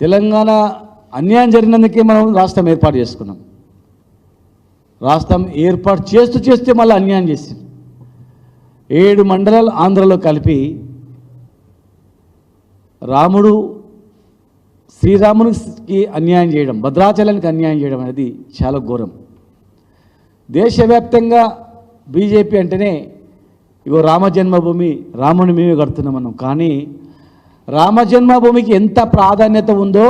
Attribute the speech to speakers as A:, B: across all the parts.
A: తెలంగాణ అన్యాయం జరిగినందుకే మనం రాష్ట్రం ఏర్పాటు చేసుకున్నాం. రాష్ట్రం ఏర్పాటు చేస్తూ చేస్తే మళ్ళీ అన్యాయం చేసింది. ఏడు మండలాలు ఆంధ్రలో కలిపి రాముడు శ్రీరామునికి అన్యాయం చేయడం భద్రాచలానికి అన్యాయం చేయడం అనేది చాలా ఘోరం. దేశవ్యాప్తంగా బీజేపీ అంటేనే ఇగో రామ జన్మభూమి రాముని మేమే కడుతున్నాం మనం కానీ రామజన్మభూమికి ఎంత ప్రాధాన్యత ఉందో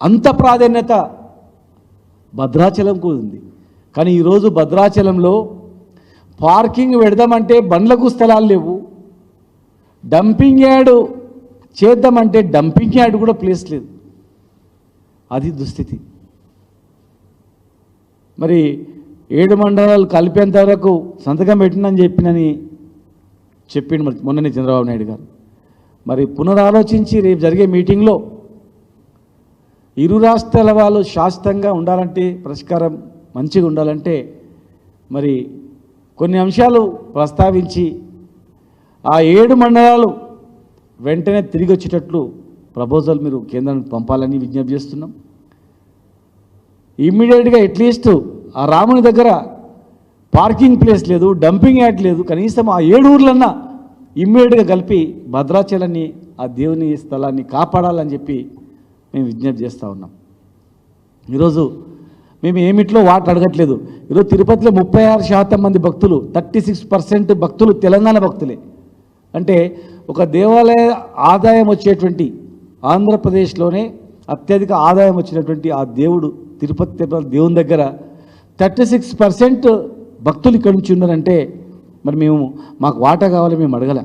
A: అంత ప్రాధాన్యత భద్రాచలంకు ఉంది. కానీ ఈరోజు భద్రాచలంలో పార్కింగ్ పెడదామంటే బండ్లకు స్థలాలు లేవు. డంపింగ్ యార్డు చేద్దామంటే డంపింగ్ యార్డ్ కూడా ప్లేస్ లేదు. అది దుస్థితి. మరి ఏడు మండలాలు కలిపేంత వరకు సంతకం పెట్టినని చెప్పినని చెప్పిండు మరి మొన్ననే చంద్రబాబు నాయుడు గారు. మరి పునరాలోచించి రేపు జరిగే మీటింగ్లో ఇరు రాష్ట్రాల వాళ్ళు శాశ్వతంగా ఉండాలంటే పరిష్కారం మంచిగా ఉండాలంటే మరి కొన్ని అంశాలు ప్రస్తావించి ఆ ఏడు మండలాలు వెంటనే తిరిగి వచ్చేటట్లు ప్రపోజల్ మీరు కేంద్రానికి పంపాలని విజ్ఞప్తి చేస్తున్నాం. ఇమ్మీడియట్గా అట్లీస్ట్ ఆ రాముని దగ్గర పార్కింగ్ ప్లేస్ లేదు డంపింగ్ యార్డ్ లేదు కనీసం ఆ ఏడు ఊర్లన్నా ఇమ్మీడియట్గా కలిపి భద్రాచలాన్ని ఆ దేవుని స్థలాన్ని కాపాడాలని చెప్పి మేము విజ్ఞప్తి చేస్తూ ఉన్నాం. ఈరోజు మేము ఏమిట్లో వాటర్ అడగట్లేదు. ఈరోజు తిరుపతిలో ముప్పై ఆరు శాతం మంది భక్తులు థర్టీ సిక్స్ పర్సెంట్ భక్తులు తెలంగాణ భక్తులే. అంటే ఒక దేవాలయ ఆదాయం వచ్చేటువంటి ఆంధ్రప్రదేశ్లోనే అత్యధిక ఆదాయం వచ్చినటువంటి ఆ దేవుడు తిరుపతి తిరుపతి దేవుని దగ్గర థర్టీ సిక్స్ పర్సెంట్ భక్తులు ఇక్కడి నుంచి ఉన్నారంటే మరి మేము మాకు వాటా కావాలి మేము అడగలే.